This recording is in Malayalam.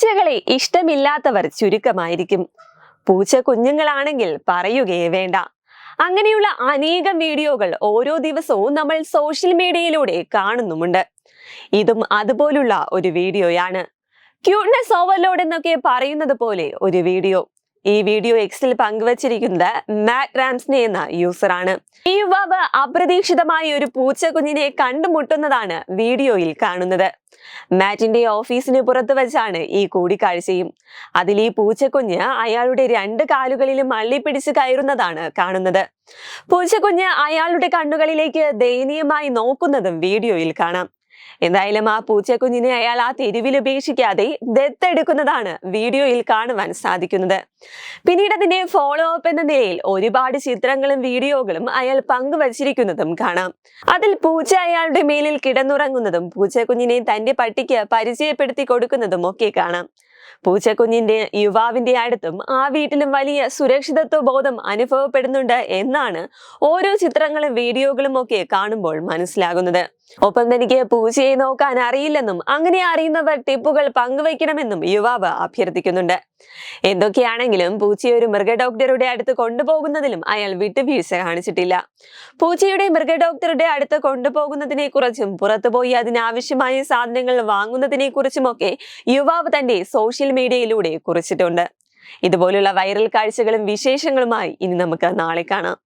പൂച്ചകളെ ഇഷ്ടമില്ലാത്തവർ ചുരുക്കമായിരിക്കും. പൂച്ച കുഞ്ഞുങ്ങളാണെങ്കിൽ പറയുകയേ വേണ്ട. അങ്ങനെയുള്ള അനേകം വീഡിയോകൾ ഓരോ ദിവസവും നമ്മൾ സോഷ്യൽ മീഡിയയിലൂടെ കാണുന്നുമുണ്ട്. ഇതും അതുപോലുള്ള ഒരു വീഡിയോയാണ്. ക്യൂട്ട്നെസ് ഓവർലോഡ് എന്നൊക്കെ പറയുന്നത് പോലെ ഒരു വീഡിയോ. ഈ വീഡിയോ എക്സിൽ പങ്കുവച്ചിരിക്കുന്നത് മാറ്റ് റാംസ്നെ എന്ന യൂസറാണ്. ഈ യുവാവ് അപ്രതീക്ഷിതമായി ഒരു പൂച്ച കുഞ്ഞിനെ കണ്ടുമുട്ടുന്നതാണ് വീഡിയോയിൽ കാണുന്നത്. മാറ്റിന്റെ ഓഫീസിന് പുറത്ത് വെച്ചാണ് ഈ കൂടിക്കാഴ്ചയും. അതിൽ ഈ പൂച്ചക്കുഞ്ഞ് അയാളുടെ രണ്ട് കാലുകളിലും പിടിച്ച് കയറുന്നതാണ് കാണുന്നത്. പൂച്ചക്കുഞ്ഞ് അയാളുടെ കണ്ണുകളിലേക്ക് ദയനീയമായി നോക്കുന്നതും വീഡിയോയിൽ കാണാം. എന്തായാലും ആ പൂച്ചക്കുഞ്ഞിനെ അയാൾ ആ തെരുവിൽ ഉപേക്ഷിക്കാതെ ദത്തെടുക്കുന്നതാണ് വീഡിയോയിൽ കാണുവാൻ സാധിക്കുന്നത്. പിന്നീട് അതിന്റെ ഫോളോ അപ്പ് എന്ന നിലയിൽ ഒരുപാട് ചിത്രങ്ങളും വീഡിയോകളും അയാൾ പങ്കുവച്ചിരിക്കുന്നതും കാണാം. അതിൽ പൂച്ച അയാളുടെ മേലിൽ കിടന്നുറങ്ങുന്നതും പൂച്ചക്കുഞ്ഞിനെ തന്റെ പട്ടിക്ക് പരിചയപ്പെടുത്തി കൊടുക്കുന്നതും ഒക്കെ കാണാം. പൂച്ചക്കുഞ്ഞിന്റെ യുവാവിന്റെ അടുത്തും ആ വീട്ടിലും വലിയ സുരക്ഷിതത്വ ബോധം അനുഭവപ്പെടുന്നുണ്ട് എന്നാണ് ഓരോ ചിത്രങ്ങളും വീഡിയോകളും ഒക്കെ കാണുമ്പോൾ മനസ്സിലാകുന്നത്. ഒപ്പം തനിക്ക് പൂച്ചയെ നോക്കാൻ അറിയില്ലെന്നും അങ്ങനെ അറിയുന്നവർ ടിപ്പുകൾ പങ്കുവയ്ക്കണമെന്നും യുവാവ് അഭ്യർത്ഥിക്കുന്നുണ്ട്. എന്തൊക്കെയാണെങ്കിലും പൂച്ചയെ ഒരു മൃഗ ഡോക്ടറുടെ അടുത്ത് കൊണ്ടുപോകുന്നതിലും അയാൾ വിട്ടുവീഴ്ച കാണിച്ചിട്ടില്ല. പൂച്ചയുടെ മൃഗ ഡോക്ടറുടെ അടുത്ത് കൊണ്ടുപോകുന്നതിനെ കുറിച്ചും പുറത്തുപോയി അതിനാവശ്യമായ സാധനങ്ങൾ വാങ്ങുന്നതിനെ കുറിച്ചുമൊക്കെ യുവാവ് തന്റെ സോഷ്യൽ മീഡിയയിലൂടെ കുറിച്ചിട്ടുണ്ട്. ഇതുപോലുള്ള വൈറൽ കാഴ്ചകളും വിശേഷങ്ങളുമായി ഇനി നമുക്ക് നാളെ കാണാം.